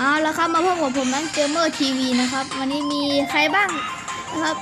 เอาแล้วครับมาพบกับผมนังเกมเมอร์ทีวีนะครับ วันนี้มีใครบ้างนะครับ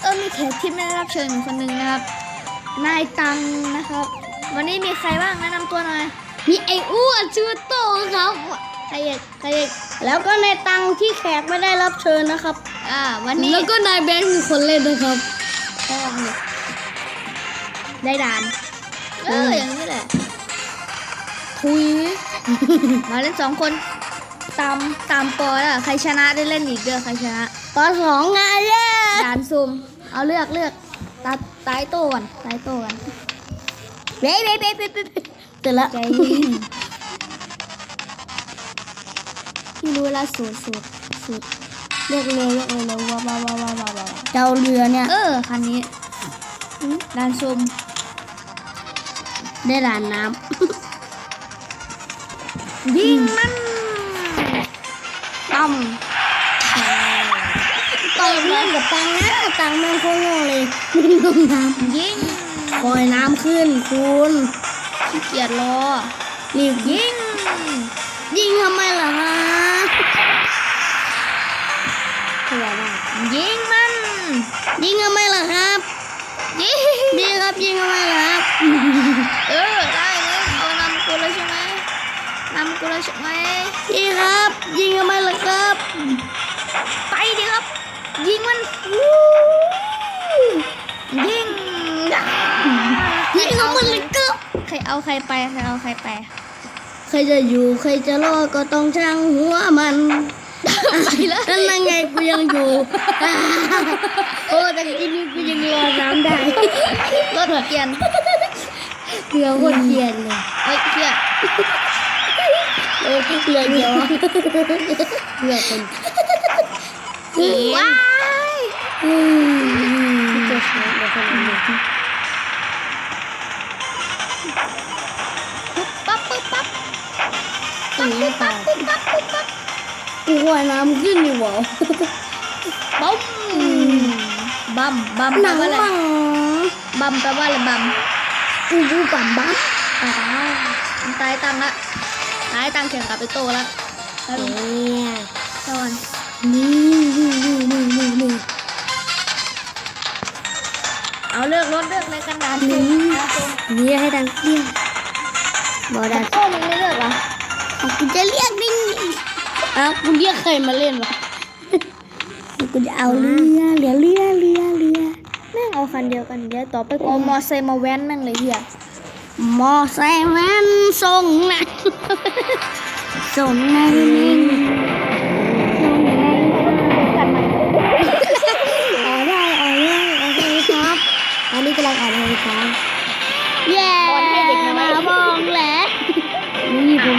เออมีแขกที่ไม่ได้รับเชิญคนหนึ่งนะครับ นายตังนะครับ วันนี้มีใครบ้างแนะนำตัวหน่อย มีไอ้อ้วนชื่อโตครับใครเอกใครเอกแล้วก็ในตังที่แขกไม่ได้รับเชิญนะครับ อ่า วันนี้แล้วก็นายแบงค์คือคนเล่นนะครับพ่อมึงได้ด่านเอออย่างนี้แหละทุยมาเล่นสองคน ตามตามปอแล้วใครชนะได้เล่นอีกเด้อใครชนะปสองไงเย้ด่านซุ่มเอาเลือกเลือกตาตายโต้ก่อนตายโต้ก่อนเบ๊ะเบ๊ะเบ๊ะเบ๊ะเบ๊ะเสร็จแล้วใจเย็นพี่รู้แล้วสูตรสูตรสูตรเลือกเลยเลือกเลยเลยว้าวว้าวว้าวว้าวว้าวว้าวเจ้าเรือเนี่ย เออคันนี้ด่านซุ่มได้ด่านน้ยิงมันำ ตั้มตอนเล่นกับตังนะตังแม่งโคตรโง่เลยไม่ลงน้ยิงำปล่อยน้ำขึ้นคุณขี้เกียจรอรีบยิงยิงทำไมล่ะฮะเถื่อนอะยิงมัน ยิงทำไมล่ะครับยิงยิงครับยิงทำไมล่ะครับ เออได้เลยเอานำกูเลยใช่ ไหมนำกูเลยใช่ไหมยิงครับ ยิงทำไมล่ะครับ ไปดิครับ ยิงมันยิงยิงทำไมล่ะครับใครเอาใครไปใครเอาใครไป ใครจะอยู่ใครจะรอดก็ต้องช่างหัวมันไปเลยนั่นยังไงกูยังอยู่โอ้แต่กินนี้กูยังรอน้ำได้รถเกียนเรือโคตรเทียนเลยเฮ้ยเกียน เออเรือเดียวอะเรือคนว้ายอืมจะใช้ เรือคนนี้ปุ๊บปั๊บปุ๊บปั๊บอันนี้ตายปุ๊บปั๊บปุ๊บปั๊บกูว่ายน้ำขึ้นดีกว่าบ๊อบบัมบัมหแปลนังว่าอมังบัมแปลว่าอะไรบัมกูดูปั่นบ้าอ่าตายตังละตายตังแข่งกับไอโตละแล้วเนี่ยตอนนี่นี่นี่นี่นี่นี่เอาเลือกรถเลือกอะไรกันดานนี่นี่ให้ดังเปี้ยงบอได้โอ้มึงไม่เลือกเหรอเอากูจะเรียกดิอ้าวกูเรียกใครมาเล่นวะกูจะเอาเรือเรือเรือเรือเรือแม่งเอาคันเดียวกันเดี๋ยวต่อไปกูเอามอไซค์มาแว้นแม่งเลยเฮีย มอไซค์แมนส่งนะส่งในนิ่งส่งในอ๋อได้อ๋อได้โอเคครับอันนี้กำลังอ่านเลยครับเย้มาบองแหละนี่ผม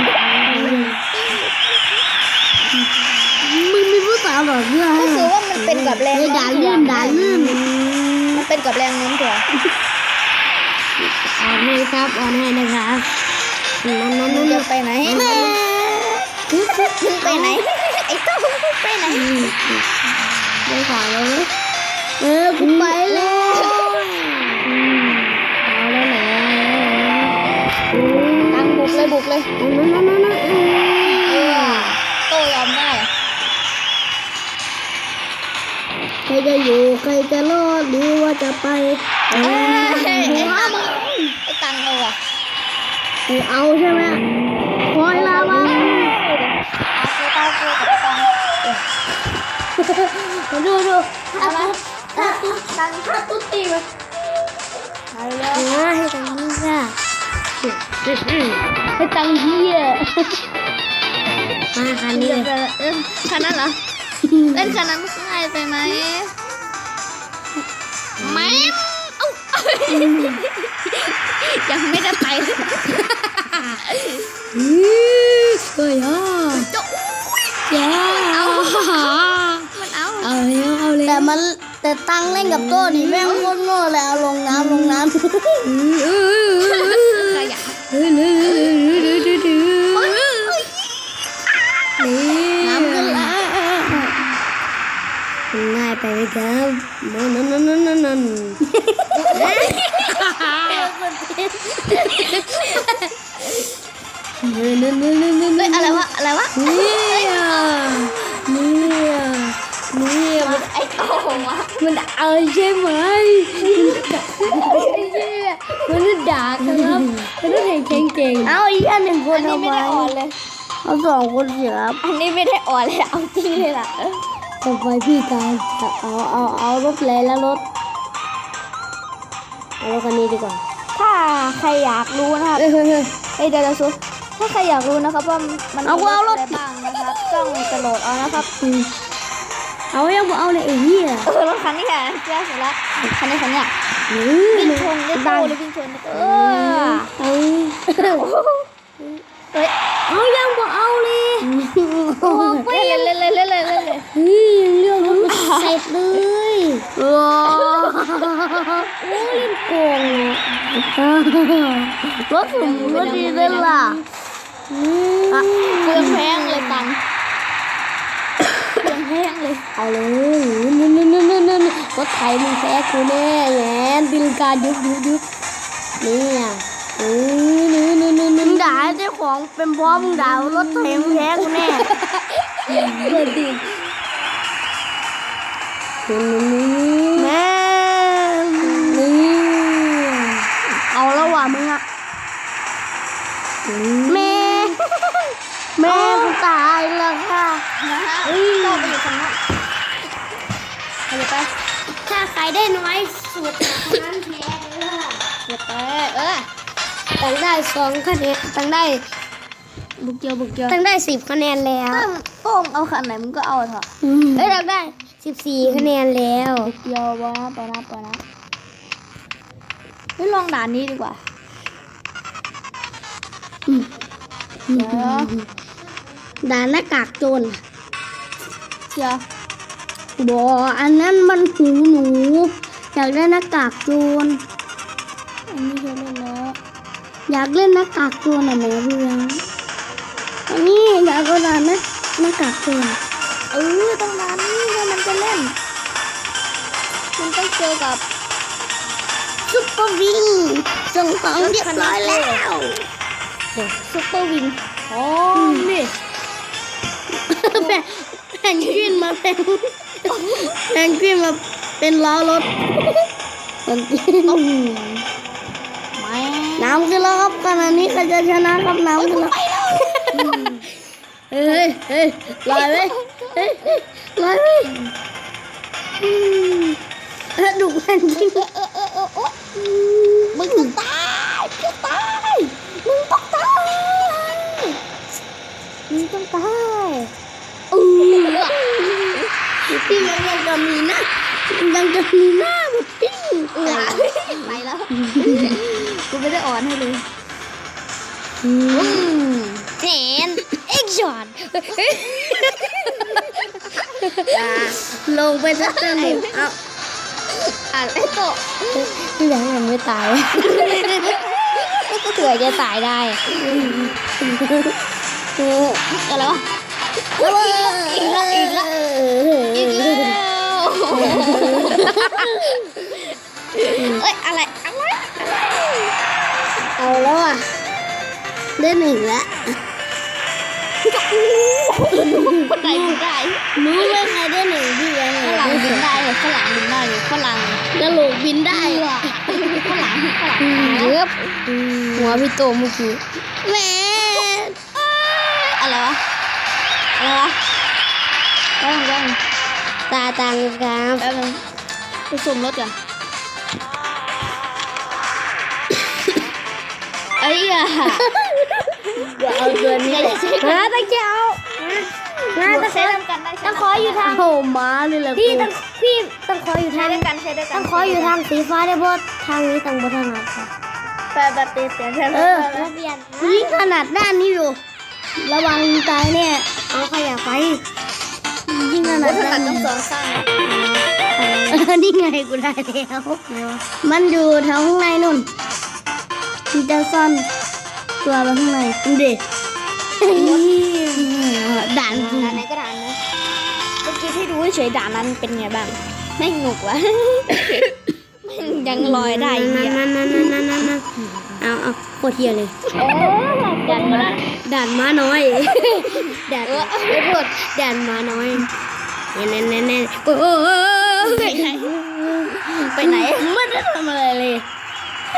มึงมีผู้สาวเหรอเพื่อนก็คือว่ามันเป็นกับแรงเฮ้ยด่าลื่นด่าลื่นมันเป็นกับแรงโน้มถ่วงอ่านให้ ครับอ่านให้นะครับนั่นนั่นมึนั่งนจะไปไหนมึงไปไหนไอ้โตมึงไปไหนไปขวาแล้วนะเออกูไปแล้วเอาแล้วแหละตังบุกเลยบุกเลยนั่นนั่นนั่นนั่นเออโตยอมได้ใครจะอยู่ใครจะรอดหรือว่าจะไปเอเอ้อย ไอ้หัวตังมึงไอ้ตังเอาอะกูเอาใช่ไหมคอยลาวังเอากูตากูกับตังดูดูเอาละตังตังถ้าตุ๊ตีไปไปแล้วหัวให้ตังค์ค่ะให้ตังค์เฮียมาคันนี้เล่นเลยเล่นคันนั้นเหรอเล่นคันนั้นง่ายไปไหมแม่เอ้า ยังไม่ได้ไปเฮ้ยอะจะอย่าเอามันเอาเอาเลยเอาเลยแต่มันแต่ตังเล่นกับโต้นี่แม่งโคตรโง่เลยเอาลงน้ำลงน้ำขยะน้ ง่ายไปไหมครับนั่นนั่นนั่นนั่นนั่นอะไรวะอะไรวะเนี่ยเนี่ยเนี่ยมันไอ้โองวะมันเอาใช่ไหมมันด่าครับมันต้องเก่งเก่งเอาอีกอันหนึ่งคนทำไมเอาสองคนสิครับอันนี้ไม่ได้อ่อนเลยเอาจริงเลยล่ะ ต่อไปพี่การจะเอาเอาเอารถเลยแล้วรถเอารถคันนี้ดีกว่า ถ้าใครอยากรู้นะครับเฮ้ยเฮ้ยเฮ้ยเฮ้ยเดี๋ยวเราซุถ้าใครอยากรู้นะครับว่ามันเอามีเอารถอะไรบ้างนะครับต้องจะโหลดเอานะครับอืมเอายังบ่เอาเลยไอ้เหี้ยเออรถคันนี้ค่ะเจ้าเสร็จแล้วคันนี้คันเนี้ยอืมวิ่งชนได้ดัโตงเลยวิ่งชนได้โตเออ เอา เฮ้ย เอายังบ่เอาเลย เล่นเล่นเล่นเล่นเล่นเล่นเลย เฮ้ยยังเรื่องรถไม่เสร็จ เลยว้าวโอ้ยเล่นโกงอะรถผมรถดีเลยล่ะอืมเปลืองแพงเลยตังค์เปลืองแพงเลย เอาเลยนี่นี่นี่นี่นี่รถไถมึงแพ้กูแน่แงนดิลการยุบยุบยุบนี่อะอือนี่นี่นี่นี่ด่าเจ้าของเป็นเพราะมึงด่ารถไถมึงแพ้กูแน่เดือด ดิแม่นี่เอาแล้วว่ะมึงอะแม่แม่กูตายแล้วค่ะนะฮะก็ไปอยู่ฝั่งนู้นไปเลยไปถ้าใครได้น้อยสุดคนนั้นแพ้เลยค่ะเดี๋ยวไปเออตั้งได้สองคะแนนตั้งได้บุกเกียวบุกเกียวตั้งได้สิบคะแนนแล้วตั้งโป้งเอาคันไหนมึงก็เอาเถอะเอ้ยตั้งได้ สิบสี่คะแนนแล้วบุกเกียววะปะนะปะนะเฮ้ยลองด่านนี้ดีกว่าเดี๋ยวด่านหน้ากากโจรเชียวบออันนั้นมันหูหนูอยากได้หน้ากากโจรอันนี้เคยเล่นแล้วอยากเล่นหน้ากากโจรอะแม่พี่ยังอันนี้อยากเอาด่านหน้าหน้ากากโจรเออต้องด่านนี้ ถ้ามันจะเล่น มันต้องเจอกับซุปเปอร์วิงส่งของเรียบร้อยแล้วซุปเปอร์วิงอ๋อนี่แบ่งแบ่งขึ้นมาเป็นแบ่งขึ้นมาเป็นล้อรถมันขึ้นไม่น้ำขึ้นแล้วครับขณะนี้ใครจะชนะครับน้ำขึ้นแล้ว เฮ้ยเฮ้ยลอยไหมเฮ้ยลอยไหมอืมเออดุมันจริงมึงต้องตายมึงต้องตายมึงต้องตายมึงต้องตายอือที่มันยังจะมีหน้ายังจะมีหน้าหมดปิ้งไปแล้วกูไม่ได้อ่อนให้เลยเจน ลงไปสักหนึ่งเอาอ่านไอ้โตะพี่แบงค์ยังไม่ตายเผื่อจะตายได้เออะไรวะอีกแล้วอีกแล้วอีกแล้วเอ้ยอะไรอะไรเอาแล้วอะได้หนึ่งแล้ว คนไหนบินได้รู้ไหมใครได้หนึ่งพี่แบงค์ฝรั่งบินได้เลยฝรั่งบินได้เลยฝรั่งกระโหลกบินได้ได้ว่ะว่ะฝรั่งฝรั่งเยบหัวพี่โตเมื่อกี้แหม่อะไรวะอะไรวะแป๊บนึงแป๊บนึงตาตังครับแป๊บนึงไปสุ่มรถก่อน อ้ยะเดี๋ยวเอาตัวนี้อย่าใช้ฮะตะเกียวฮะตะใช้เกียวทำกันได้ใช้ต้องขออยู่ทางโอ้ม้าเลยแหละพี่ต้องพี่ต้องขออยู่ใช้ทางด้วยกันใช้ด้วยกันต้องขออยู่ทางสีฟ้าได้บ่ทางนี้ต้องบ่ทางนั้นค่ะแปลแบบเปลี่ยนเปลี่ยนใช่ไหมเออยิ่งขนาดด้านนี้อยู่ระวังตายเนี่ยเอาขยะไปยิ่งขนาวัดฒนด้านต้อนี้งสองข้างเออนี่ไงกูได้แล้วมันอยู่แถวข้างในนู่น มันจะซ่อนตัวไว้ข้างในดูดิด่านด่านไหนก็ด่านนะเมื่อกี้ที่ดูเฉยๆด่านนั้นเป็นไงบ้างไม่งกวะแม่งยังลอยได้อีกนั่อะนนั่นนั่นนั่นนั่นนั่นเอาเอาโคตรเทียเลยโอ้ด่านมาด่านม้าน้อยด่านไม่พูดด่านม้าน้อยแน่แน่แน่โอ้โหไปไหนไปไหนไม่ได้ทำอะไรเลย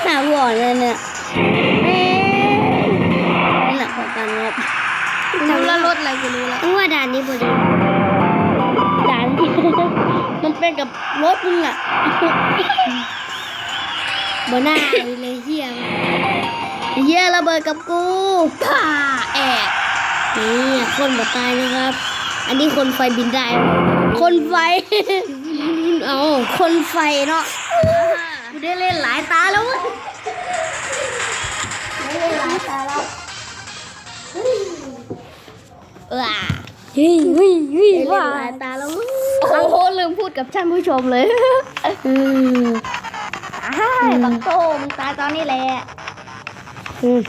หน้าบอนเลยเนี่ย เอ๊ะหนักกว่ากันครับรู้แล้วรถอะไรกูรู้แล้วว่าด่านนี้พอดีด่านที่มันเป็นกับรถมึงอะบนหน้าเลยเฮียเฮียระเบิดกับกูผ่าแอบนี่คนบาตายนะครับ อันนี้คนไฟบินได้ คนไฟ เอา คนไฟเนาะกูได้เล่นหลายตาแล้วเว้ย ได้หลายตาแล้วเออเฮ้ยเฮ้ยเฮ้ยว่าลายตาแล้วโอ้โหลืมพูดกับท่านผู้ชมเลยอืมใช่บังโตมงตายตอนนี้แหละอืม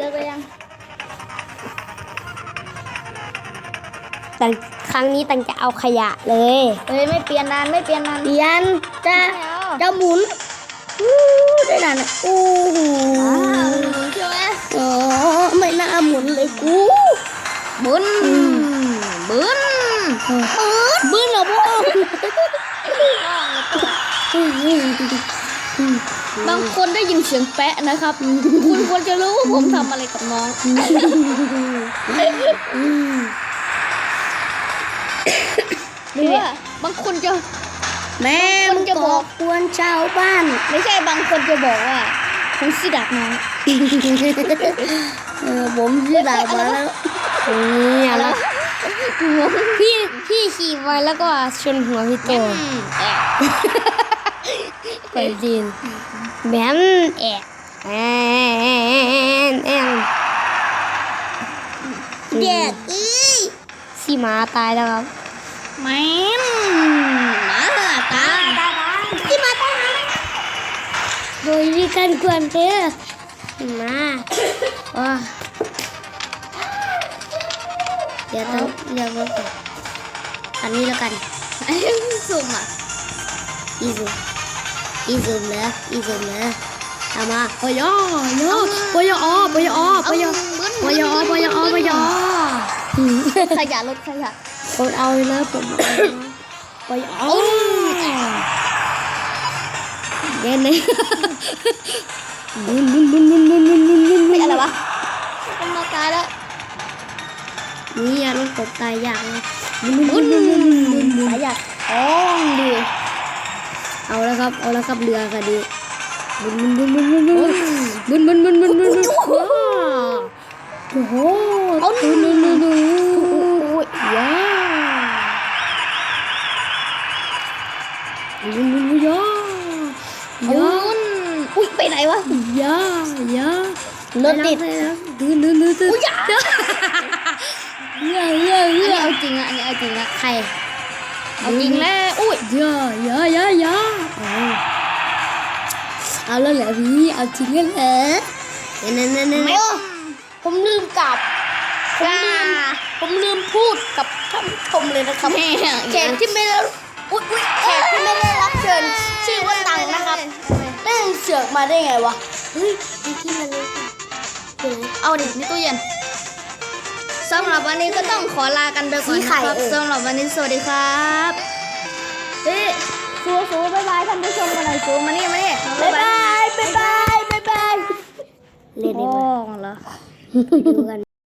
เลิกไปยังแต่ครั้งนี้ตังจะเอาขยะเลย เฮ้ยไม่เปลี่ยนนานไม่เปลี่ยนนานเปลี่ยนจะไม่เอาจะหมุน ได้นานอะอู้หูอ้าวใช่ไหมอ๋อไม่น่าหมุนเลยกูบุญบุญบึ้นเหรอพ่อบางคนได้ยินเสียงแปะนะครับ คุณควรจะรู้ว่าผมทำอะไรกับน้องหรือว่าบางคนจะ แม่มันมึงจะจะบบออกกกวนชาวบ้าน ไม่ใช่บางคนจะบอกว่าผมสิดักน้องเออผมชื่อดาบมาแล้วนี่อะไรพี่พี่ขี่ไว้แล้วก็ชนหัวพี่โตอืมแอบไปดินแบมแอะแอนแอนเด็กอีสีหมาตายแล้วครับแม่น มาตาสีหมาตายโดยมีการกวนเพื่อมาว้าเดี๋ยวต้องเรียกว่าก่อนอันนี้แล้วกันไอ้สุ่มอะอีซูมอีซูมเลยอีซูมเลยเอามาปยอโยปยอปยอปยอปยอปยอปยอขยะรถขยะผมเอาเลยนะผมเอาปยอ เดี๋ยวนี้บุนบุนบุนบุนบุนบุนบุนบุนไม่อะไรวะมันมาตายแล้วนี่อย่าต้องกดตายยากนะบุนบุนบุนบุนบุนบุนบุนขยะท้องดิเอาแล้วครับเอาแล้วครับเรือค่ะดิบุนบุนบุนบุนบุนบุนบุนบุนบุนบุนบุนบุนว้าวโอ้โหเอาดูดูดูดูย้าบุนบุน ไปไหนวะย้าย้ารถติดดูดูดูดูย้าย้าย้าอันนี้ย้าเอาจริงอะอันนี้เอาจริงอะใครเอาจริงแล้วอุ้ยย้าย้าย้าย้าเอาแล้วเหรอพี่เอาจริงแล้วเหรอนั่นนั่นนั่นไม่ผมลืมกลับกล้าผมลืมพูดกับท่านผู้ชมเลยนะครับแม่แขกที่ไม่ได้อุ๊ยอุ๊ยแขกที่ไม่ได้รับเชิญชื่อว่าตังนะครับ เล่นเสือกมาได้ไงวะ เฮ้ยไอ้ที่มันเล่นเดี๋ยวนะเอาดิในตู้เย็นสำหรับวันนี้ก็ต้องขอลากันไปก่อนนะครับสำหรับวันนี้สวัสดีครับเฮ้ยสู้สู้บ๊ายบายท่านผู้ชมกันหน่อยสู้มานี่มานี่บ๊ายบายบ๊ายบายบ๊ายบายเล่นได้โอ้ไหมเหรอดูกัน